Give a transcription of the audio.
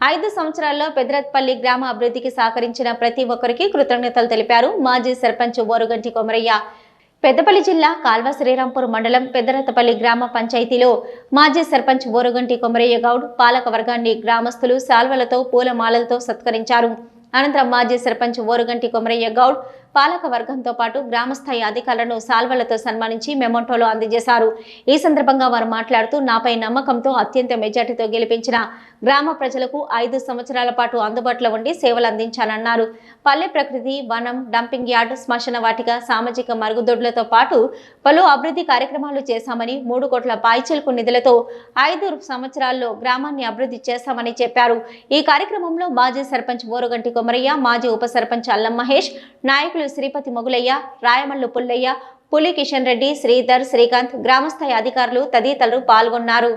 ఐదు సంవత్సరాల్లో పెదరత్పల్లి గ్రామ అభివృద్ధికి సహకరించిన ప్రతి ఒక్కరికి కృతజ్ఞతలు తెలిపారు మాజీ సర్పంచ్ బోరుగంటి కొమరయ్య. పెద్దపల్లి జిల్లా కాల్వ శ్రీరాంపూర్ మండలం పెద్దరతపల్లి గ్రామ పంచాయతీలో మాజీ సర్పంచ్ బోరుగంటి కొమరయ్య గౌడ్ పాలక వర్గాన్ని గ్రామస్తులు శాల్వలతో పూలమాలలతో సత్కరించారు. అనంతరం మాజీ సర్పంచ్ ఓరుగంటి కొమరయ్య గౌడ్ పాలక వర్గంతో పాటు గ్రామస్థాయి అధికారులను సాల్వలతో సన్మానించి మెమోంటోలో అందజేశారు. ఈ సందర్భంగా వారు మాట్లాడుతూ నాపై నమ్మకంతో అత్యంత మెజార్టీతో గెలిపించిన గ్రామ ప్రజలకు ఐదు సంవత్సరాల పాటు అందుబాటులో ఉండి సేవలు అందించాలన్నారు. పల్లె ప్రకృతి వనం డంపింగ్ యార్డు శ్మశాన వాటిక సామాజిక మరుగుదొడ్లతో పాటు పలు అభివృద్ధి కార్యక్రమాలు చేశామని మూడు కోట్ల పాయిచిల్కు నిధులతో ఐదు సంవత్సరాల్లో గ్రామాన్ని అభివృద్ధి చేస్తామని చెప్పారు. ఈ కార్యక్రమంలో మాజీ సర్పంచ్ ఓరుగంటి కొమరయ్య మాజీ ఉప సర్పంచ్ అల్లం మహేష్ నాయకులు శ్రీపతి మొగులయ్య రాయమల్లు పుల్లయ్య పులి కిషన్ రెడ్డి శ్రీధర్ శ్రీకాంత్ గ్రామస్థాయి అధికారులు తదితరులు పాల్గొన్నారు.